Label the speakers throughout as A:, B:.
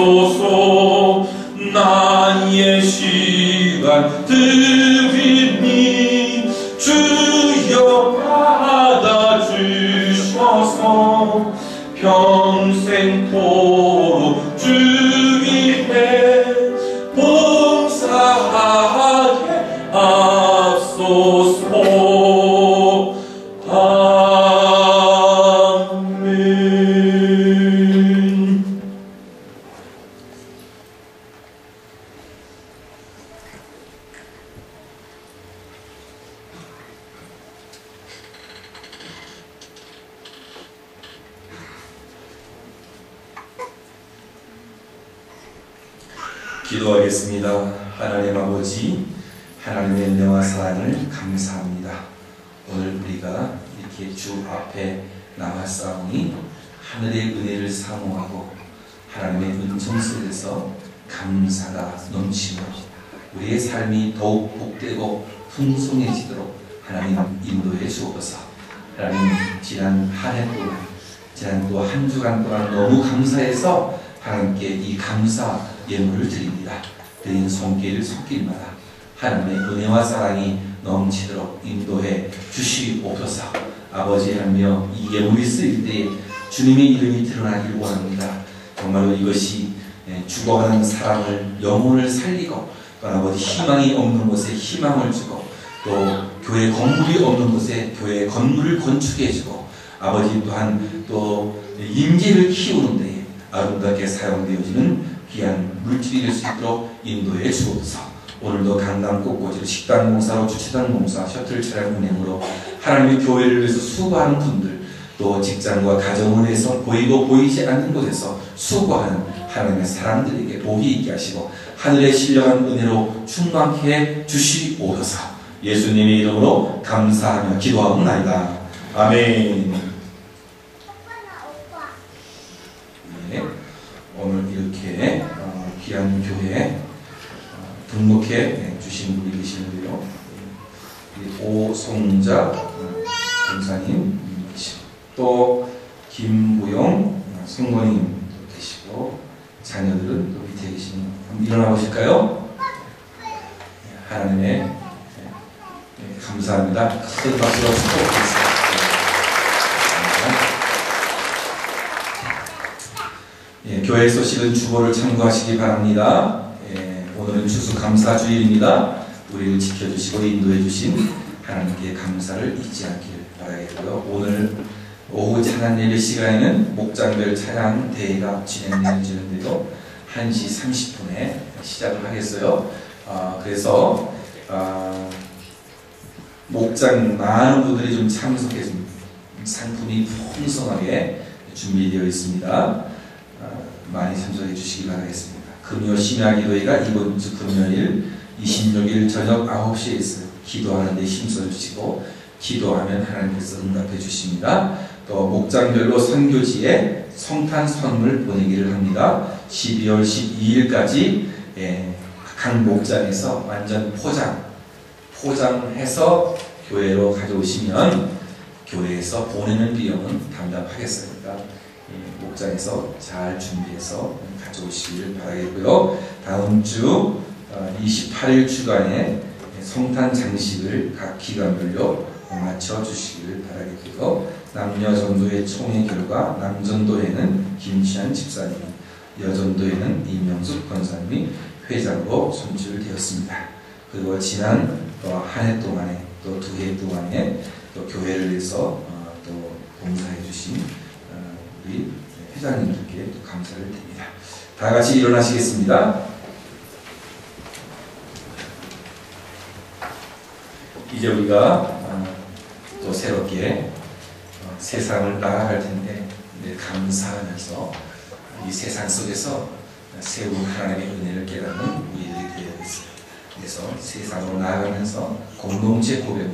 A: 쓰소서. 나의 시간 드리니 주여 받아주셔서 평생토록 주 위해 봉사하게 앞소서 기도하겠습니다. 하나님 아버지, 하나님의 은혜와 사랑을 감사합니다. 오늘 우리가 이렇게 주 앞에 나왔사오니 하늘의 은혜를 사모하고 하나님의 은총 속에서 감사가 넘치고 우리의 삶이 더욱 복되고 풍성해지도록 하나님 인도해 주옵소서. 하나님 지난 한 해 동안 지난 또 한 주간 동안 너무 감사해서 하나님께 이 감사 예물을 드립니다. 드린 손길을 손길마다 하나님의 은혜와 사랑이 넘치도록 인도해 주시옵소서. 아버지 하며 이 예물이 쓰일 때에 주님의 이름이 드러나길 원합니다. 정말로 이것이 예, 죽어가는 사랑을 영혼을 살리고 또 아버지 희망이 없는 곳에 희망을 주고 또 교회 건물이 없는 곳에 교회 건물을 건축해 주고 아버지 또한 또 임재를 키우는 데에 아름답게 사용되어지는 귀한 물질이 될 수 있도록 인도해 주옵소서. 오늘도 강남 곳곳으로 식당 공사로 주차장 공사, 셔틀 차량 운행으로 하나님의 교회를 위해서 수고하는 분들 또 직장과 가정을 위해서 보이고 보이지 않는 곳에서 수고하는 하나님의 사람들에게 복이 있게 하시고 하늘의 신령한 은혜로 충만케 해 주시옵소서. 예수님의 이름으로 감사하며 기도하옵나이다. 아멘. 네, 이렇게 어, 귀한 교회에 어, 등록해 주신 분이 계시는데요. 오송자 어, 권사님 계시고 또 김부영 어, 성모님 계시고 자녀들은 또 밑에 계시는 한번 일어나 보실까요? 네, 하나님의 네, 네, 감사합니다. 큰 박수로 축복드리겠습니다. 예, 교회 소식은 주보를 참고하시기 바랍니다. 예, 오늘은 추수 감사 주일입니다. 우리를 지켜주시고 인도해 주신 하나님께 감사를 잊지 않길 바라겠고요. 오늘 오후 찬양 예배 시간에는 목장별 찬양 대회가 진행되어지는데요. 1시 30분에 시작을 하겠어요. 아, 그래서 아, 목장 많은 분들이 좀 참석해서 상품이 풍성하게 준비되어 있습니다. 어, 많이 참석해 주시기 바라겠습니다. 금요 심야 기도회가 이번 주 금요일 26일 저녁 9시에 있어요. 기도하는 데 힘써 주시고 기도하면 하나님께서 응답해 주십니다. 또 목장별로 선교지에 성탄 선물 보내기를 합니다. 12월 12일까지 예, 각 목장에서 완전 포장 포장해서 교회로 가져오시면 교회에서 보내는 비용은 담당하겠습니다. 예, 목장에서 잘 준비해서 가져오시길 바라겠고요. 다음 주 28일 주간에 성탄 장식을 각 기관별로 맞춰 주시길 바라겠고요. 남녀 전도회 총회 결과 남전도회는 김치한 집사님, 여전도회는 이명숙 권사님이 회장으로 선출되었습니다. 그리고 지난 한 해 동안에 또 두 해 동안에 또 교회를 위해서 어, 또 봉사해 주신 어, 우리 회장님들께 또 감사를 드립니다. 다 같이 일어나시겠습니다. 이제 우리가 어, 또 새롭게 어, 세상을 나아갈 텐데 네, 감사하면서 이 세상 속에서 세운 하나님의 은혜를 깨닫는 우리들이 되어야겠어요. 그래서 세상으로 나아가면서 공동체 고백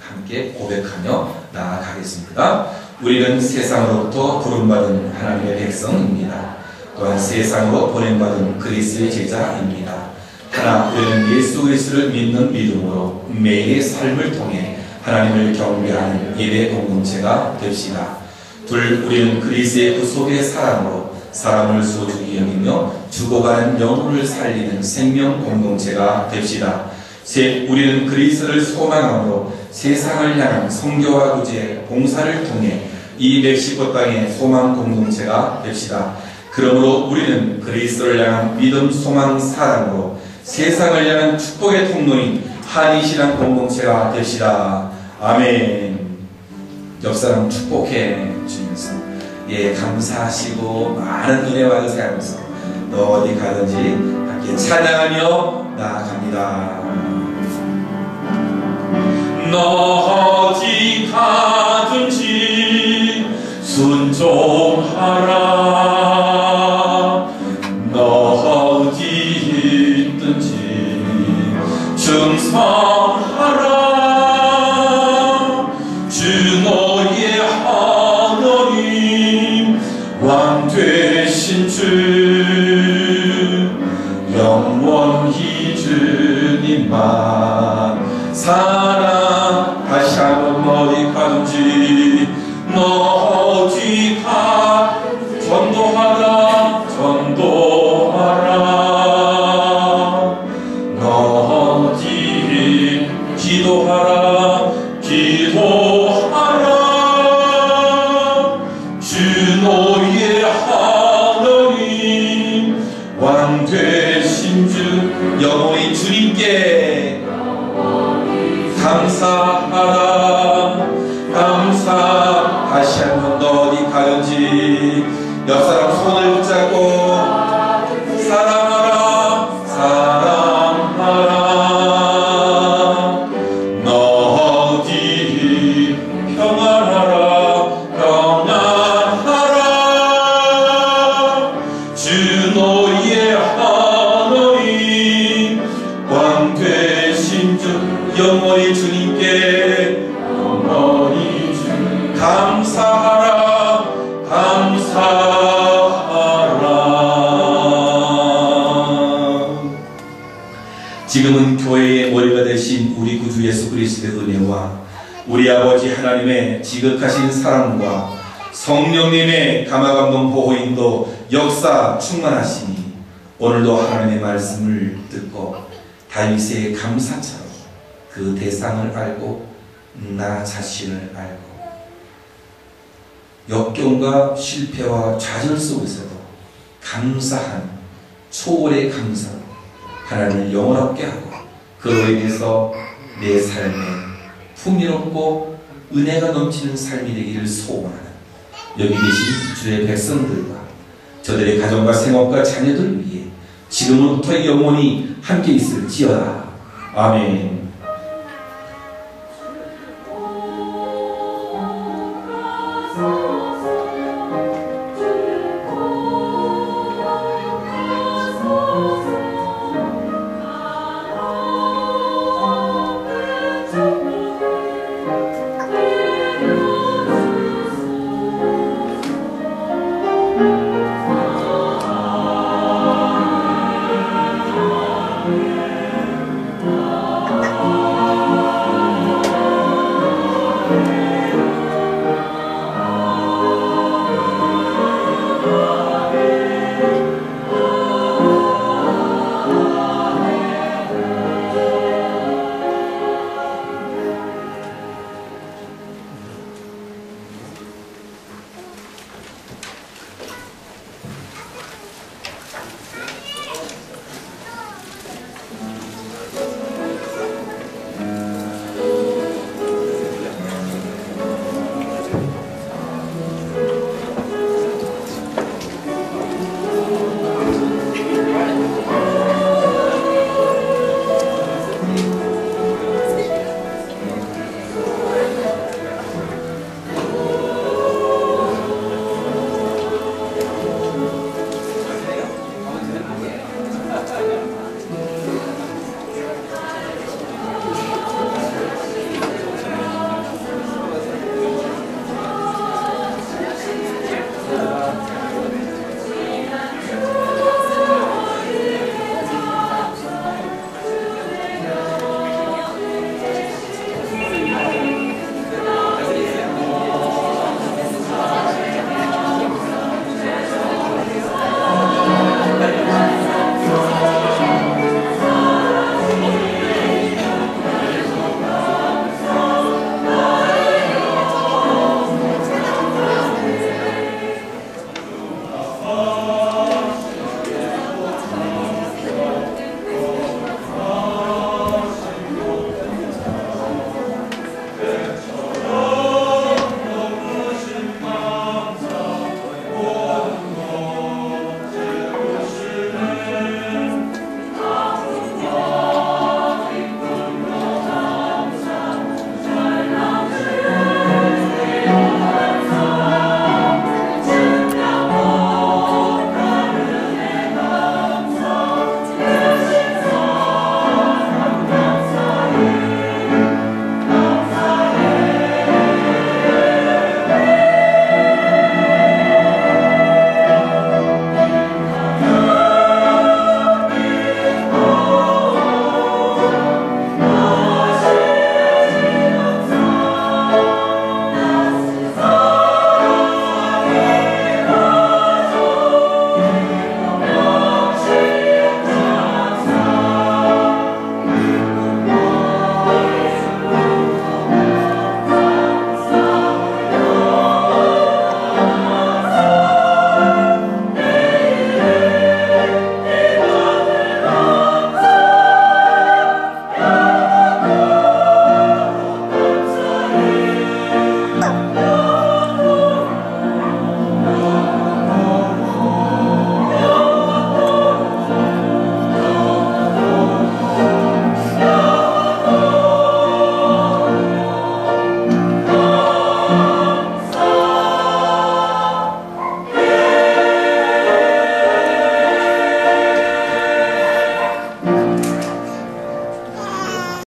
A: 함께 고백하며 나아가겠습니다. 우리는 세상으로부터 부름받은 하나님의 백성입니다. 또한 세상으로 보냄받은 그리스의 제자입니다. 하나 우리는 예수 그리스도를 믿는 믿음으로 매일의 삶을 통해 하나님을 경배하는 예배 공동체가 됩시다. 둘, 우리는 그리스의 그 속의 사랑으로 사람을 소중히 여기며 죽어가는 영혼을 살리는 생명 공동체가 됩시다. 셋, 우리는 그리스를 소망함으로 세상을 향한 성교와 구제, 봉사를 통해 이 멕시코 땅의 소망 공동체가 됩시다. 그러므로 우리는 그리스를 향한 믿음, 소망, 사랑으로 세상을 향한 축복의 통로인 한이신앙 공동체가 됩시다. 아멘. 옆사람 축복해 주면서 예 감사하시고 많은 은혜 받으세요 하면서 너 어디 가든지 함께 찬양하며 나아갑니다. 너 어디 가든지 순종하라. 너 어디 있든지 충성하라. 주 너의 하나님 왕 되신 주 영원히 주님만 사랑 지금은 교회의 머리가 되신 우리 구주 예수 그리스도의 은혜와 우리 아버지 하나님의 지극하신 사랑과 성령님의 감화감동 보호인도 역사 충만하시니 오늘도 하나님의 말씀을 듣고 다윗의 감사처럼 그 대상을 알고 나 자신을 알고 역경과 실패와 좌절 속에서도 감사한 초월의 감사로 하나님을 영원하게 하고 그로 인해서 내 삶에 풍요롭고 은혜가 넘치는 삶이 되기를 소원하는 여기 계신 주의 백성들과 저들의 가정과 생업과 자녀들 위해 지금부터 영원히 함께 있을지어다. 아멘.
B: Música